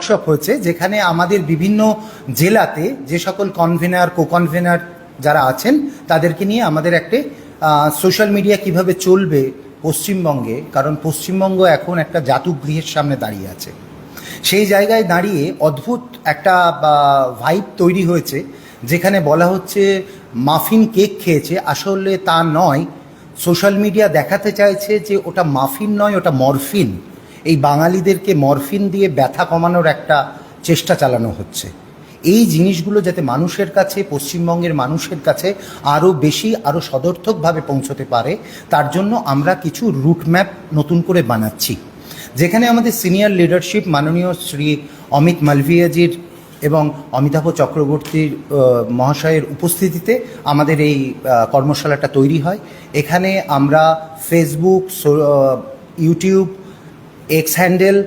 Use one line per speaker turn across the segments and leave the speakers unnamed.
Workshop হয়েছে, যেখানে আমাদের বিভিন্ন জেলাতে যে সকল কনভেনার কো কনভেনার যারা আছেন, তাদেরকে নিয়ে আমাদের একটা সোশ্যাল মিডিয়া কীভাবে চলবে পশ্চিমবঙ্গে, কারণ পশ্চিমবঙ্গ এখন একটা জাতুগৃহের সামনে দাঁড়িয়ে আছে। সেই জায়গায় দাঁড়িয়ে অদ্ভুত একটা ভাইব তৈরি হয়েছে, যেখানে বলা হচ্ছে মাফিন কেক খেয়েছে। আসলে তা নয় সোশ্যাল মিডিয়া দেখাতে চাইছে যে ওটা মাফিন নয়, ওটা মরফিন এই বাঙালিদেরকে মরফিন দিয়ে ব্যথা কমানোর একটা চেষ্টা চালানো হচ্ছে। এই জিনিসগুলো যাতে মানুষের কাছে, পশ্চিমবঙ্গের মানুষের কাছে আরও বেশি আরও সদর্থকভাবে পৌঁছতে পারে, তার জন্য আমরা কিছু রুট ম্যাপ নতুন করে বানাচ্ছি। যেখানে আমাদের সিনিয়র লিডারশিপ মাননীয় শ্রী অমিত মালভিয়াজির এবং অমিতাভ চক্রবর্তীর মহাশয়ের উপস্থিতিতে আমাদের এই কর্মশালাটা তৈরি হয়। এখানে আমরা Facebook YouTube X handle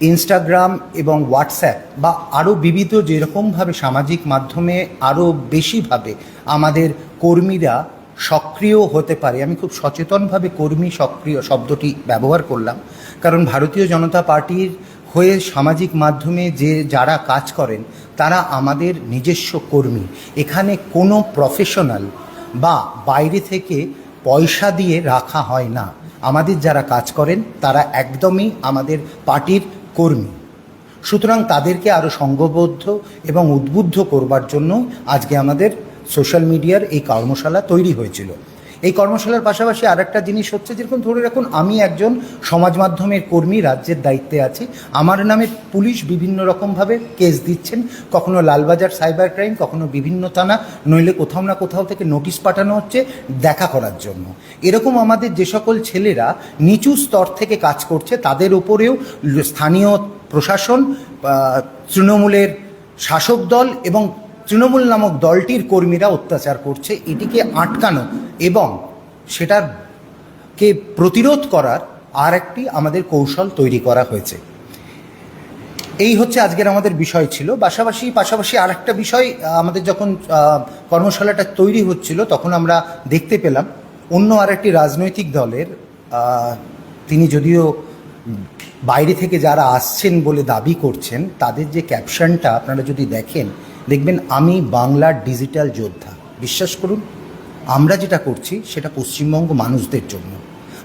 Instagram এবং হোয়াটসঅ্যাপ বা আরও বিবিধ যেরকমভাবে সামাজিক মাধ্যমে আরও বেশিভাবে আমাদের কর্মীরা সক্রিয় হতে পারে। আমি খুব সচেতনভাবে কর্মী সক্রিয় শব্দটি ব্যবহার করলাম। কারণ ভারতীয় জনতা পার্টির হয়ে সামাজিক মাধ্যমে যে যারা কাজ করেন, তারা আমাদের নিজস্ব কর্মী। এখানে কোনো প্রফেশনাল বা বাইরে থেকে পয়সা দিয়ে রাখা হয় না। আমাদের যারা কাজ করেন, তারা একদমই আমাদের পার্টির কর্মী। সুতরাং তাদেরকে আরও সংঘবদ্ধ এবং উদ্বুদ্ধ করবার জন্য আজকে আমাদের সোশ্যাল মিডিয়ার এই কর্মশালা তৈরি হয়েছিল। এই কর্মশালার পাশাপাশি আরেকটা জিনিস হচ্ছে, যেরকম ধরে রাখুন, আমি একজন সমাজ মাধ্যমের কর্মী, রাজ্যের দায়িত্বে আছি। আমার নামে পুলিশ বিভিন্ন রকমভাবে কেস দিচ্ছেন। কখনো লালবাজার সাইবার ক্রাইম, কখনো বিভিন্ন থানা, নইলে কোথাও না কোথাও থেকে নোটিশ পাঠানো হচ্ছে দেখা করার জন্য। এরকম আমাদের যে সকল ছেলেরা নিচু স্তর থেকে কাজ করছে, তাদের উপরেও স্থানীয় প্রশাসন তৃণমূলের শাসক দল এবং তৃণমূল নামক দলটির কর্মীরা অত্যাচার করছে, এটিকে আটকানো এবং সেটার কে প্রতিরোধ করার আর একটি আমাদের কৌশল তৈরি করা হয়েছে। এই হচ্ছে আজকের আমাদের বিষয় ছিল। পাশাপাশি পাশাপাশি আরেকটা বিষয়, আমাদের যখন কর্মশালাটা তৈরি হচ্ছিল, তখন আমরা দেখতে পেলাম অন্য আরেকটি রাজনৈতিক দলের তিনি যদিও বাইরে থেকে যারা আসছেন বলে দাবি করছেন, তাদের যে ক্যাপশনটা আপনারা যদি দেখেন দেখবেন, আমি বাংলার ডিজিটাল যোদ্ধা। বিশ্বাস করুন, আমরা যেটা করছি, সেটা পশ্চিমবঙ্গ মানুষদের জন্য।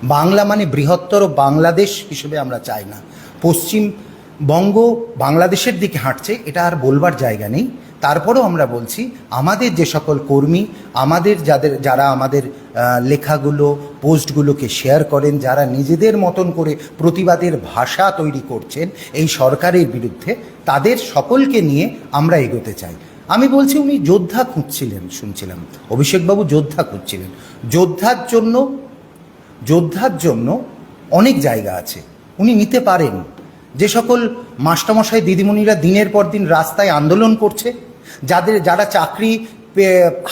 বাংলা মানে বৃহত্তর বাংলাদেশ হিসেবে আমরা চাই না। পশ্চিমবঙ্গ বাংলাদেশের দিকে হাঁটছে, এটা আর বলবার জায়গা নেই। তারপরেও আমরা বলছি, আমাদের যে সকল কর্মী, আমাদের যাদের, যারা আমাদের লেখাগুলো, পোস্টগুলোকে শেয়ার করেন, যারা নিজেদের মতন করে প্রতিবাদের ভাষা তৈরি করছেন, এই সরকারের বিরুদ্ধে তাদের সকলকে নিয়ে আমরা এগোতে চাই। আমি বলছি, উনি যোদ্ধা খুঁজছিলেন, শুনছিলাম। অভিষেকবাবু যোদ্ধা খুঁজছিলেন। যোদ্ধার জন্য যোদ্ধার জন্য অনেক জায়গা আছে। উনি নিতে পারেন। যে সকল মাস্টারমশাই, দিদিমণিরা দিনের পর দিন রাস্তায় আন্দোলন করছে যাদের যারা চাকরি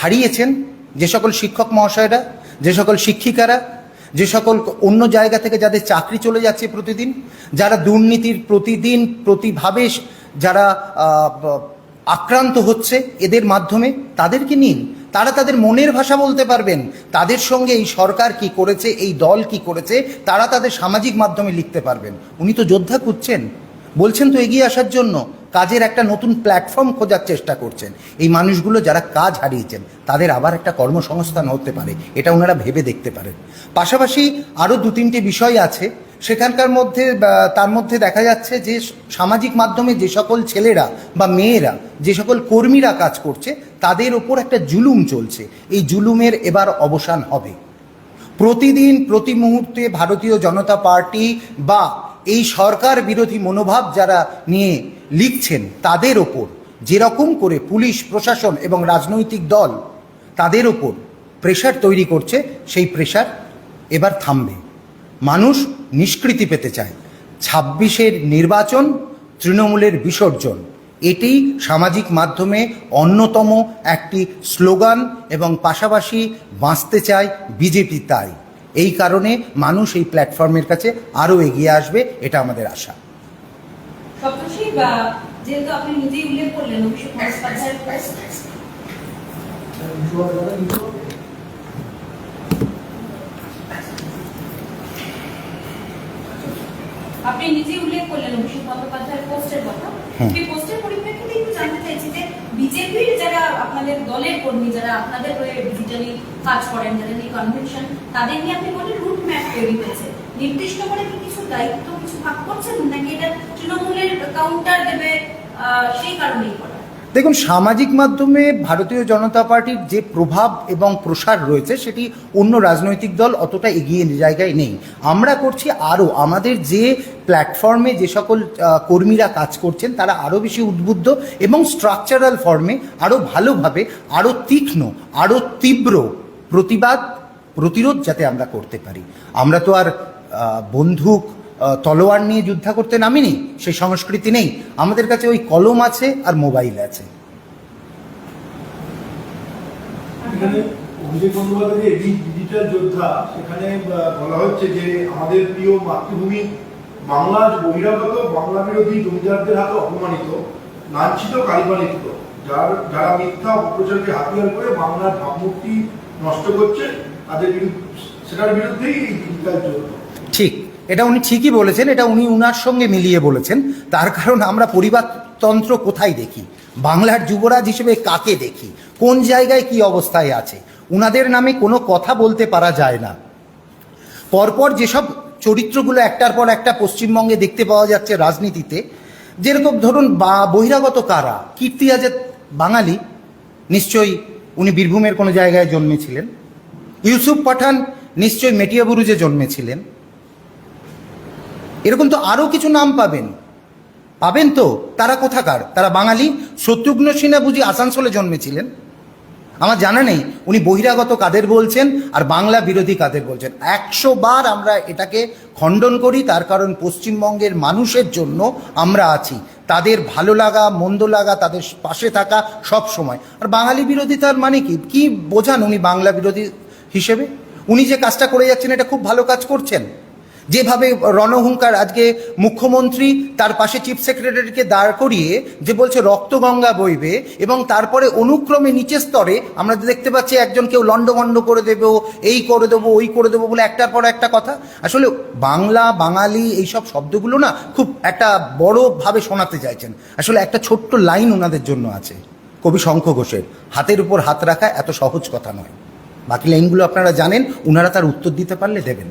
হারিয়েছেন, যে সকল শিক্ষক মহাশয়রা, যে সকল শিক্ষিকারা, যে সকল অন্য জায়গা থেকে যাদের চাকরি চলে যাচ্ছে প্রতিদিন, যারা দুর্নীতির প্রতিদিন প্রতিভাবে যারা আক্রান্ত হচ্ছে এদের মাধ্যমে, তাদেরকে নিন। তারা তাদের মনের ভাষা বলতে পারবেন। তাদের সঙ্গে এই সরকার কি করেছে, এই দল কি করেছে, তারা তাদের সামাজিক মাধ্যমে লিখতে পারবেন। উনি তো যোদ্ধা খুঁজছেন। বলছেন তো এগিয়ে আসার জন্য। কাজের একটা নতুন প্ল্যাটফর্ম খোঁজার চেষ্টা করছেন। এই মানুষগুলো যারা কাজ হারিয়েছেন, তাদের আবার একটা কর্মসংস্থান হতে পারে, এটা ওনারা ভেবে দেখতে পারেন। পাশাপাশি আরও দু তিনটে বিষয় আছে। সেখানকার মধ্যে তার মধ্যে দেখা যাচ্ছে যে সামাজিক মাধ্যমে যে সকল ছেলেরা বা মেয়েরা, যে সকল কর্মীরা কাজ করছে, তাদের ওপর একটা জুলুম চলছে। এই জুলুমের এবার অবসান হবে। প্রতিদিন, প্রতি মুহূর্তে ভারতীয় জনতা পার্টি বা এই সরকার বিরোধী মনোভাব যারা নিয়ে লিখছেন, তাদের ওপর যেরকম করে পুলিশ, প্রশাসন এবং রাজনৈতিক দল তাদের ওপর প্রেশার তৈরি করছে, সেই প্রেশার এবার থামবে। মানুষ নিষ্কৃতি পেতে চায়। ছাব্বিশের নির্বাচন তৃণমূলের বিসর্জন। এটি সামাজিক মাধ্যমে অন্যতম একটি স্লোগান এবং পাশাপাশি বাঁচতে চায় বিজেপি তাই। এই কারণে মানুষ এই প্ল্যাটফর্মের কাছে আরও এগিয়ে আসবে এটা আমাদের আশা।
যেহেতু আপনি নিজেই উল্লেখ করলেন অভিষেক বন্দ্যোপাধ্যায়ের আপনি নিজেই উল্লেখ করলেন অভিষেক বন্দ্যোপাধ্যায়ের পোস্টের সেই পোস্টের পরিপ্রেক্ষিতে একটু জানতে চাইছি যে বিজেপির আপনাদের দলের কর্মী যারা আপনাদের হয়ে ডিজিটালি কাজ করেন, যাদের এই কনভেনশন তাদের নিয়ে আপনি বলেন রুট ম্যাপ তৈরি হয়েছে। নির্দিষ্ট করে কি কিছু দায়িত্ব কিছু ভাগ করছেন নাকি এটা তৃণমূলের কাউন্টার দেবে সেই কারণেই করা?
দেখুন, সামাজিক মাধ্যমে ভারতীয় জনতা পার্টির যে প্রভাব এবং প্রসার রয়েছে, সেটি অন্য রাজনৈতিক দল অতটা এগিয়ে জায়গায় নেই। আমরা করছি আরও। আমাদের যে প্ল্যাটফর্মে যে সকল কর্মীরা কাজ করছেন, তারা আরও বেশি উদ্বুদ্ধ এবং স্ট্রাকচারাল ফর্মে আরও ভালোভাবে, আরও তীক্ষ্ণ, আরও তীব্র প্রতিবাদ, প্রতিরোধ যাতে আমরা করতে পারি। আমরা তো আর বন্দুক তলোয়ার নিয়ে যুদ্ধ করতে নামিনি, সেই সংস্কৃতি নেই। আমাদের কাছে ওই কলম আছে আর মোবাইল আছে।
যোদ্ধা বলা হচ্ছে যে আমাদের প্রিয় মাতৃভূমি হাতে যার মিথ্যা হাতিয়ার করে বাংলার নষ্ট করছে, তাদের সেটার বিরুদ্ধেই এই যুদ্ধ
এটা উনি ঠিকই বলেছেন, এটা উনি উনার সঙ্গে মিলিয়ে বলেছেন। তার কারণ আমরা পরিবারতন্ত্র কোথায় দেখি? বাংলার যুবরাজ হিসেবে কাকে দেখি? কোন জায়গায় কি অবস্থায় আছে? উনাদের নামে কোনো কথা বলতে পারা যায় না। পরপর যেসব চরিত্রগুলো একটার পর একটা পশ্চিমবঙ্গে দেখতে পাওয়া যাচ্ছে রাজনীতিতে, যেরকম ধরুন বা বহিরাগত কারা? কীর্তি আজাদ বাঙালি, নিশ্চয়ই উনি বীরভূমের কোনো জায়গায় জন্মেছিলেন। ইউসুফ পাঠান নিশ্চয়ই মেটিয়াবুরুজে জন্মেছিলেন। এরকম তো আরও কিছু নাম পাবেন। পাবেন তো? তারা কোথাকার? তারা বাঙালি? শত্রুঘ্ন সিনহা বুঝি আসানসোলে জন্মেছিলেন? আমার জানা নেই। উনি বহিরাগত কাদের বলছেন আর বাংলা বিরোধী কাদের বলছেন? একশো বার আমরা এটাকে খণ্ডন করি, তার কারণ পশ্চিমবঙ্গের মানুষের জন্য আমরা আছি। তাদের ভালো লাগা, মন্দ লাগা, তাদের পাশে থাকা সব সময়। আর বাঙালি বিরোধী তার মানে কি? কি বোঝান উনি বাংলা বিরোধী হিসেবে? উনি যে কাজটা করে যাচ্ছেন, এটা খুব ভালো কাজ করছেন। যেভাবে রণহুঙ্কার আজকে মুখ্যমন্ত্রী তার পাশে চিফ সেক্রেটারিকে দাঁড় করিয়ে যে বলছে রক্তগঙ্গা বইবে এবং তারপরে অনুক্রমে নিচের স্তরে আমরা দেখতে পাচ্ছি একজন কেউ লন্ডভন্ড করে দেবো, এই করে দেবো, ওই করে দেবো বলে একটার পর একটা কথা। আসলে বাংলা, বাঙালি এইসব শব্দগুলো না খুব একটা বড়ভাবে শোনাতে চাইছেন। আসলে একটা ছোট্ট লাইন ওনাদের জন্য আছে, কবি শঙ্খ ঘোষের, হাতের উপর হাত রাখা এত সহজ কথা নয়। বাকি লাইনগুলো আপনারা জানেন ওনারা তার উত্তর দিতে পারলে দেবেন।